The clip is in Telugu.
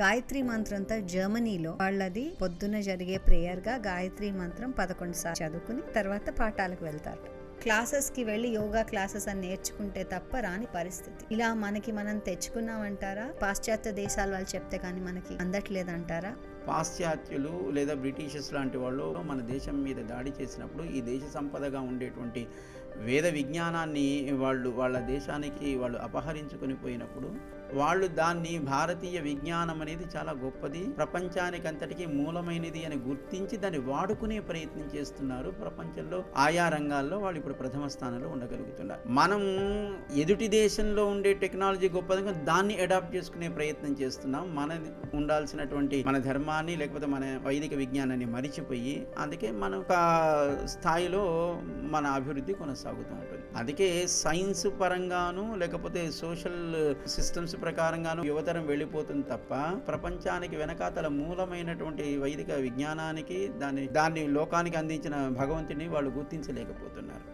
గాయత్రి మంత్రంతో జర్మనీలో. వాళ్ళది పొద్దున జరిగే ప్రేయర్గా గాయత్రి మంత్రం పదకొండు సార్లు చదువుకుని తర్వాత పాఠాలకు వెళ్తారు. క్లాసెస్కి వెళ్ళి యోగా క్లాసెస్ అని నేర్చుకుంటే తప్ప రాని పరిస్థితి. ఇలా మనకి మనం తెచ్చుకున్నామంటారా? పాశ్చాత్య దేశాల వాళ్ళు చెప్తే కానీ మనకి అందట్లేదంటారా? పాశ్చాత్యులు లేదా బ్రిటిషర్స్ లాంటి వాళ్ళు మన దేశం మీద దాడి చేసినప్పుడు ఈ దేశ సంపదగా ఉండేటువంటి వేద విజ్ఞానాన్ని వాళ్ళు వాళ్ళ దేశానికి వాళ్ళు అపహరించుకొని పోయినప్పుడు వాళ్ళు దాన్ని భారతీయ విజ్ఞానం అనేది చాలా గొప్పది. ప్రపంచానికి అంతటికీ మూలమైనది అని గుర్తించి దాన్ని వాడుకునే ప్రయత్నం చేస్తున్నారు. ప్రపంచంలో ఆయా రంగాల్లో వాళ్ళు ఇప్పుడు ప్రథమ స్థానంలో ఉండగలుగుతున్నారు. మనం ఎదుటి దేశంలో ఉండే టెక్నాలజీ గొప్పది. దాన్ని అడాప్ట్ చేసుకునే ప్రయత్నం చేస్తున్నాం. మన ఉండాల్సినటువంటి మన ధర్మ ధర్మాన్ని లేకపోతే మన వైదిక విజ్ఞానాన్ని మరిచిపోయి అందుకే మన ఒక స్థాయిలో మన అభివృద్ధి కొనసాగుతూ ఉంటుంది. అందుకే సైన్స్ పరంగాను లేకపోతే సోషల్ సిస్టమ్స్ ప్రకారంగాను యువతరం వెళ్ళిపోతుంది తప్ప ప్రపంచానికి వెనకాతల మూలమైనటువంటి వైదిక విజ్ఞానానికి దాన్ని దాన్ని లోకానికి అందించిన భగవంతుని వాళ్ళు గుర్తించలేకపోతున్నారు.